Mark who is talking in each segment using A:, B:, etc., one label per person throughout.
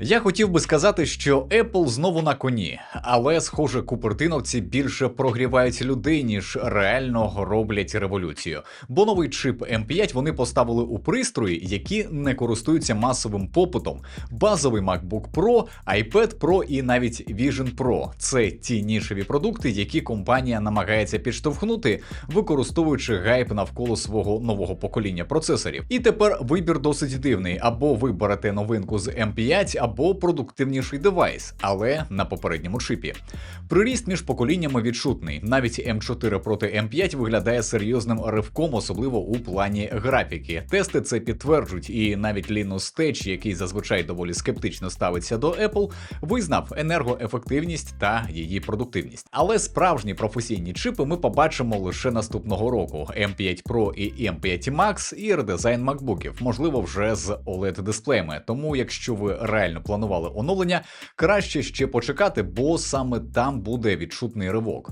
A: Я хотів би сказати, що Apple знову на коні, але, схоже, купертиновці більше прогрівають людей, ніж реально роблять революцію. Бо новий чип M5 вони поставили у пристрої, які не користуються масовим попитом. Базовий MacBook Pro, iPad Pro і навіть Vision Pro – це ті нішеві продукти, які компанія намагається підштовхнути, використовуючи гайп навколо свого нового покоління процесорів. І тепер вибір досить дивний: або ви берете новинку з M5, або продуктивніший девайс, але на попередньому чипі. Приріст між поколіннями відчутний. Навіть M4 проти M5 виглядає серйозним ривком, особливо у плані графіки. Тести це підтверджують, і навіть Linus Tech, який зазвичай доволі скептично ставиться до Apple, визнав енергоефективність та її продуктивність. Але справжні професійні чипи ми побачимо лише наступного року: M5 Pro і M5 Max і редизайн макбуків, можливо, вже з oled дисплеями. Тому, якщо ви реально планували оновлення, краще ще почекати, бо саме там буде відчутний ривок.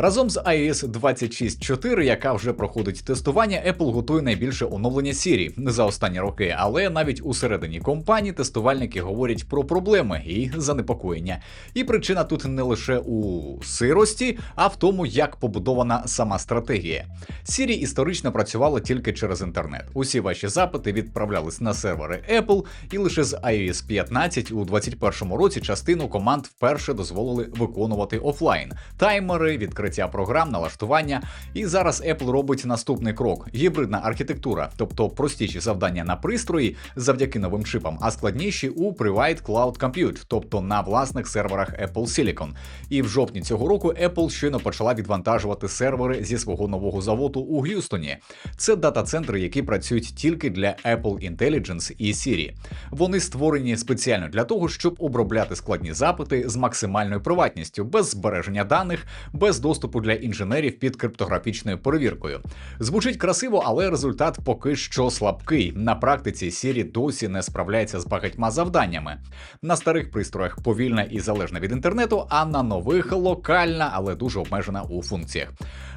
A: Разом з iOS 26.4, яка вже проходить тестування, Apple готує найбільше оновлення Siri за останні роки, але навіть усередині компанії тестувальники говорять про проблеми і занепокоєння. І причина тут не лише у сирості, а в тому, як побудована сама стратегія. Siri історично працювала тільки через інтернет. Усі ваші запити відправлялись на сервери Apple, і лише з iOS 15 у 2021 році частину команд вперше дозволили виконувати офлайн таймери, відкриття програм, налаштування. І зараз Apple робить наступний крок: гібридна архітектура, тобто простіші завдання на пристрої завдяки новим чипам, а складніші у Private Cloud Compute, тобто на власних серверах Apple Silicon. І в жовтні цього року Apple щойно почала відвантажувати сервери зі свого нового заводу у Г'юстоні. Це дата-центри, які працюють тільки для Apple Intelligence і Siri. Вони створені спеціально для того, щоб обробляти складні запити з максимальною приватністю, без збереження даних, без доступу для інженерів під криптографічною перевіркою. Звучить красиво, але результат поки що слабкий. На практиці Siri досі не справляється з багатьма завданнями. На старих пристроях повільна і залежна від інтернету, а на нових локальна, але дуже обмежена у функціях.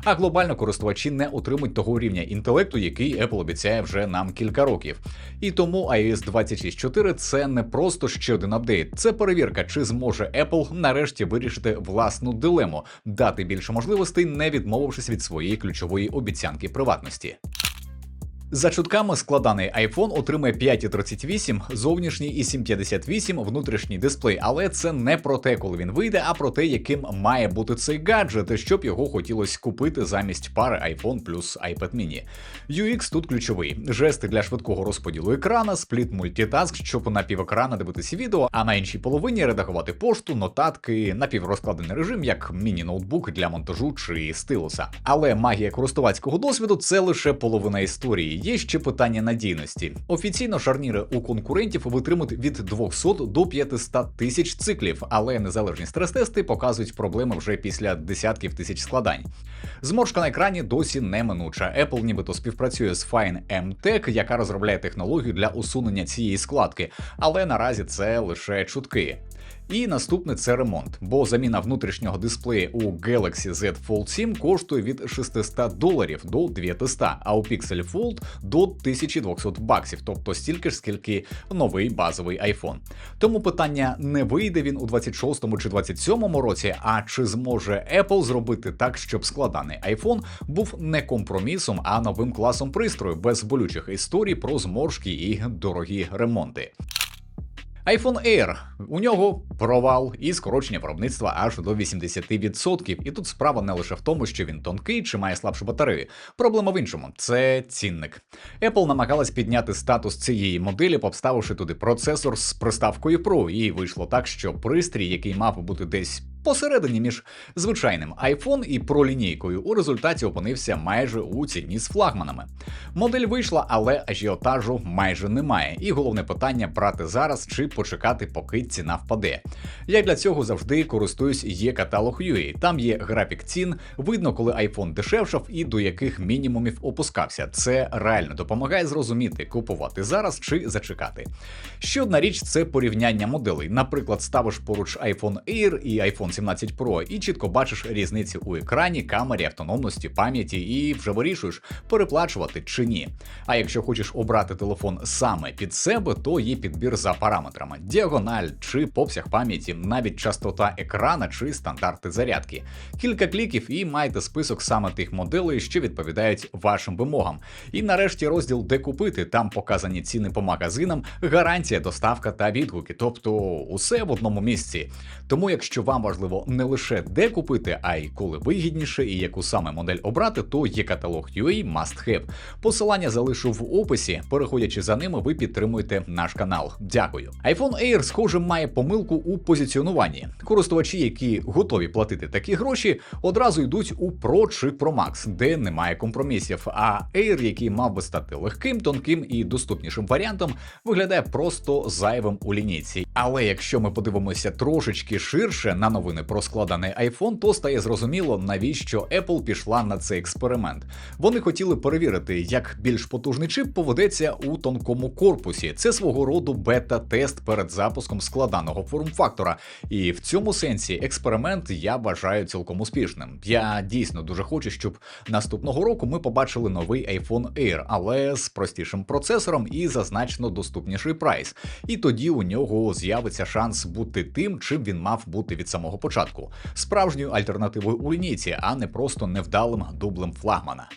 A: А глобально користувачі не отримують того рівня інтелекту, який Apple обіцяє вже нам кілька років. І тому iOS 26.4 це не просто ще один апдейт, це перевірка, чи зможе Apple нарешті вирішити власну дилему, дати більше можливостей, не відмовившись від своєї ключової обіцянки приватності. За чутками складаний iPhone отримає 5,38, зовнішній і 7,58 внутрішній дисплей, але це не про те, коли він вийде, а про те, яким має бути цей гаджет, щоб його хотілося купити замість пари iPhone плюс iPad mini. UX тут ключовий: жести для швидкого розподілу екрана, спліт мультитаск, щоб на півекрана дивитися відео, а на іншій половині редагувати пошту, нотатки, напіврозкладений режим, як міні-ноутбук для монтажу чи стилуса. Але магія користувацького досвіду це лише половина історії. Є ще питання надійності. Офіційно шарніри у конкурентів витримують від 200 до 500 тисяч циклів, але незалежні стрес-тести показують проблеми вже після десятків тисяч складань. Зморшка на екрані досі неминуча. Apple нібито співпрацює з Fine M-Tech, яка розробляє технологію для усунення цієї складки, але наразі це лише чутки. І наступне це ремонт, бо заміна внутрішнього дисплея у Galaxy Z Fold 7 коштує від 600 доларів до 900, а у Pixel Fold до 1200 баксів, тобто стільки ж, скільки новий базовий iPhone. Тому питання не вийде він у 26-му чи 27-му році, а чи зможе Apple зробити так, щоб складаний iPhone був не компромісом, а новим класом пристрою без болючих історій про зморшки і дорогі ремонти iPhone Air. У нього провал і скорочення виробництва аж до 80%. І тут справа не лише в тому, що він тонкий чи має слабшу батарею. Проблема в іншому це цінник. Apple намагалась підняти статус цієї моделі, поставивши туди процесор з приставкою Pro, і вийшло так, що пристрій, який мав бути десь посередині між звичайним iPhone і Pro лінійкою, у результаті опинився майже у ціні з флагманами. Модель вийшла, але ажіотажу майже немає. І головне питання брати зараз чи почекати, поки ціна впаде. Я для цього завжди користуюсь є каталог UA. Там є графік цін, видно, коли iPhone дешевшав і до яких мінімумів опускався. Це реально допомагає зрозуміти, купувати зараз чи зачекати. Ще одна річ це порівняння моделей. Наприклад, ставиш поруч iPhone Air і iPhone iPhone 17 Pro і чітко бачиш різниці у екрані, камері, автономності, пам'яті і вже вирішуєш, переплачувати чи ні. А якщо хочеш обрати телефон саме під себе, то є підбір за параметрами: діагональ чи обсяг пам'яті, навіть частота екрана чи стандарти зарядки. Кілька кліків і маєте список саме тих моделей, що відповідають вашим вимогам. І нарешті розділ де купити. Там показані ціни по магазинам, гарантія, доставка та відгуки, тобто усе в одному місці. Тому, якщо вам важливо не лише де купити, а й коли вигідніше і яку саме модель обрати, то є каталог UA Must Have. Посилання залишу в описі. Переходячи за ними, ви підтримуєте наш канал. Дякую. iPhone Air, схоже, має помилку у позиціонуванні. Користувачі, які готові платити такі гроші, одразу йдуть у Pro чи Pro Max, де немає компромісів. А Air, який мав би стати легким, тонким і доступнішим варіантом, виглядає просто зайвим у лінійці. Але якщо ми подивимося трошечки ширше на новини про складений iPhone, то стає зрозуміло, навіщо Apple пішла на цей експеримент. Вони хотіли перевірити, як більш потужний чип поведеться у тонкому корпусі. Це свого роду бета-тест перед запуском складаного форм-фактора. І в цьому сенсі експеримент я вважаю цілком успішним. Я дійсно дуже хочу, щоб наступного року ми побачили новий iPhone Air, але з простішим процесором і за значно доступніший прайс. І тоді у нього з'явиться шанс бути тим, чим він мав бути від самого початку справжньою альтернативою у лінійці, а не просто невдалим дублем флагмана.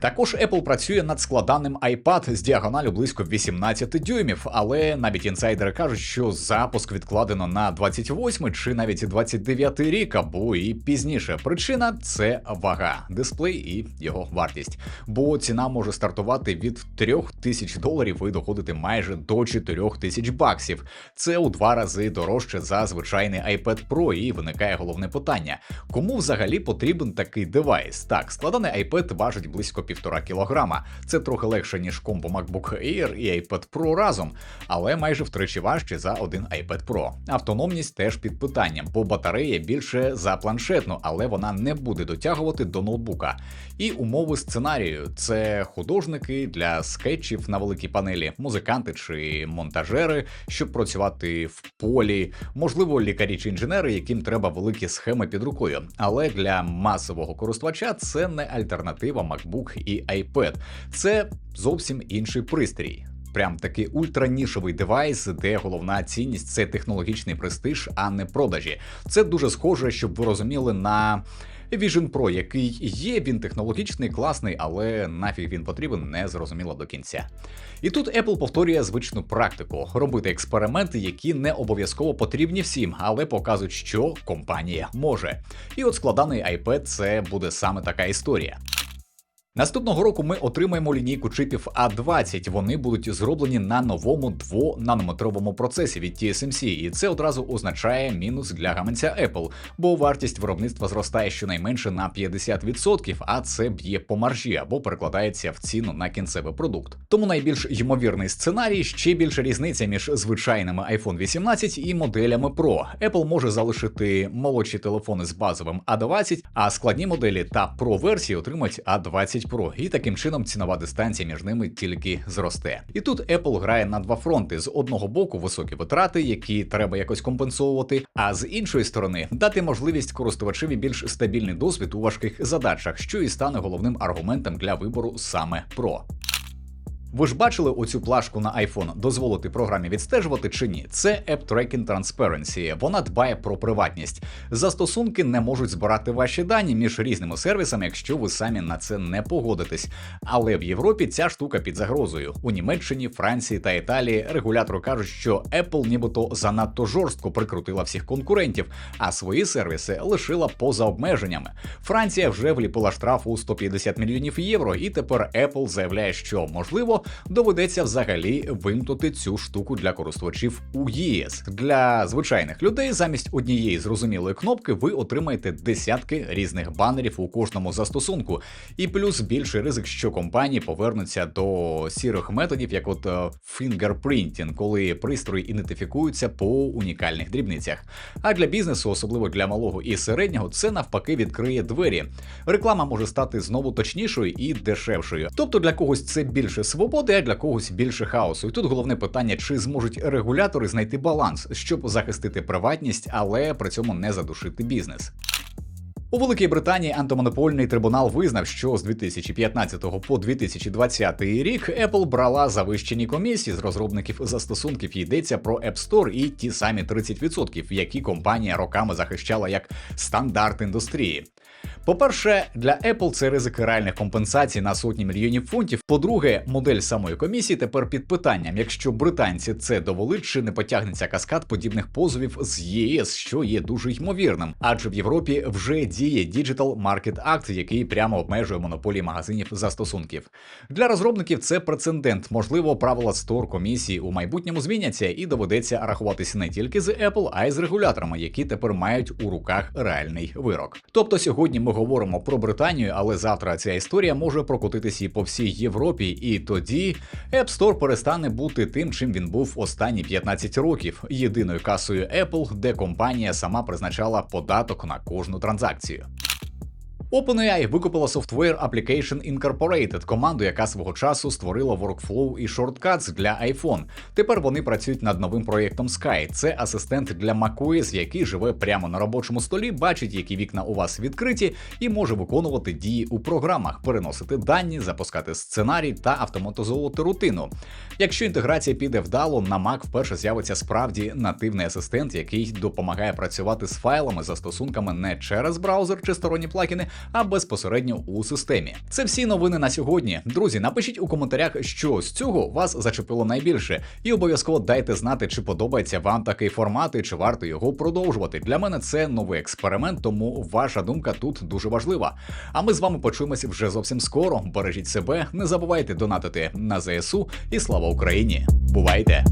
A: Також Apple працює над складаним iPad з діагоналю близько 18 дюймів, але навіть інсайдери кажуть, що запуск відкладено на 28 чи навіть 29 рік, або і пізніше. Причина це вага, дисплей і його вартість. Бо ціна може стартувати від 3 тисяч доларів і доходити майже до 4 тисяч баксів. Це у два рази дорожче за звичайний iPad Pro, і виникає головне питання: кому взагалі потрібен такий девайс? Так, складаний iPad важить близько півтора кілограма. Це трохи легше, ніж комбо MacBook Air і iPad Pro разом, але майже втричі важче за один iPad Pro. Автономність теж під питанням, бо батарея більше за планшетну, але вона не буде дотягувати до ноутбука. І умови сценарію це художники для скетчів на великій панелі, музиканти чи монтажери, щоб працювати в полі, можливо, лікарі чи інженери, яким треба великі схеми під рукою. Але для масового користувача це не альтернатива MacBook і iPad. Це зовсім інший пристрій. Прям такий ультранішовий девайс, де головна цінність це технологічний престиж, а не продажі. Це дуже схоже, щоб ви розуміли на. Vision Pro, який є, він технологічний, класний, але нафіг він потрібен, не зрозуміло до кінця. І тут Apple повторює звичну практику: робити експерименти, які не обов'язково потрібні всім, але показують, що компанія може. І от складаний iPad це буде саме така історія. Наступного року ми отримаємо лінійку чипів A20. Вони будуть зроблені на новому 2-нанометровому процесі від TSMC, і це одразу означає мінус для гаманця Apple, бо вартість виробництва зростає щонайменше на 50%, а це б'є по маржі або перекладається в ціну на кінцевий продукт. Тому найбільш ймовірний сценарій ще більша різниця між звичайними iPhone 18 і моделями Pro. Apple може залишити молодші телефони з базовим A20, а складні моделі та Pro версії отримають A20 Pro, і таким чином цінова дистанція між ними тільки зросте. І тут Apple грає на два фронти: з одного боку високі витрати, які треба якось компенсовувати, а з іншої сторони дати можливість користувачеві більш стабільний досвід у важких задачах, що і стане головним аргументом для вибору саме Pro. Ви ж бачили оцю плашку на iPhone дозволити програмі відстежувати чи ні? Це App Tracking Transparency. Вона дбає про приватність. Застосунки не можуть збирати ваші дані між різними сервісами, якщо ви самі на це не погодитесь. Але в Європі ця штука під загрозою. У Німеччині, Франції та Італії регулятори кажуть, що Apple нібито занадто жорстко прикрутила всіх конкурентів, а свої сервіси лишила поза обмеженнями. Франція вже вліпила штраф у 150 мільйонів євро, і тепер Apple заявляє, що можливо доведеться взагалі вимкнути цю штуку для користувачів у ЄС. Для звичайних людей замість однієї зрозумілої кнопки ви отримаєте десятки різних банерів у кожному застосунку, і плюс більший ризик, що компанії повернуться до сірих методів, як от е, фінгерпринтінг, коли пристрої ідентифікуються по унікальних дрібницях. А для бізнесу, особливо для малого і середнього, це навпаки відкриє двері. Реклама може стати знову точнішою і дешевшою. Тобто для когось це більше свободи, свободи, а для когось більше хаосу. І тут головне питання, чи зможуть регулятори знайти баланс, щоб захистити приватність, але при цьому не задушити бізнес. У Великій Британії антимонопольний трибунал визнав, що з 2015 по 2020 рік Apple брала завищені комісії з розробників застосунків. Йдеться про App Store і ті самі 30%, які компанія роками захищала як стандарт індустрії. По-перше, для Apple це ризик реальних компенсацій на сотні мільйонів фунтів. По-друге, модель самої комісії тепер під питанням. Якщо британці це довели, чи не потягнеться каскад подібних позовів з ЄС, що є дуже ймовірним, адже в Європі вже діє Digital Market Act, який прямо обмежує монополії магазинів застосунків. Для розробників це прецедент. Можливо, правила Store комісії у майбутньому зміняться і доведеться рахуватися не тільки з Apple, а й з регуляторами, які тепер мають у руках реальний вирок. Тобто сьогодні ми говоримо про Британію, але завтра ця історія може прокотитися і по всій Європі, і тоді App Store перестане бути тим, чим він був останні 15 років єдиною касою Apple, де компанія сама призначала податок на кожну транзакцію. OpenAI викупила Software Application Incorporated, команду, яка свого часу створила workflow і shortcuts для iPhone. Тепер вони працюють над новим проєктом Sky. Це асистент для macOS, який живе прямо на робочому столі, бачить, які вікна у вас відкриті, і може виконувати дії у програмах, переносити дані, запускати сценарій та автоматизовувати рутину. Якщо інтеграція піде вдало, на Mac вперше з'явиться справді нативний асистент, який допомагає працювати з файлами, застосунками не через браузер чи сторонні плагіни, а безпосередньо у системі. Це всі новини на сьогодні. Друзі, напишіть у коментарях, що з цього вас зачепило найбільше, і обов'язково дайте знати, чи подобається вам такий формат і чи варто його продовжувати. Для мене це новий експеримент, тому ваша думка тут дуже важлива. А ми з вами почуємося вже зовсім скоро. Бережіть себе, не забувайте донатити на ЗСУ і слава Україні! Бувайте!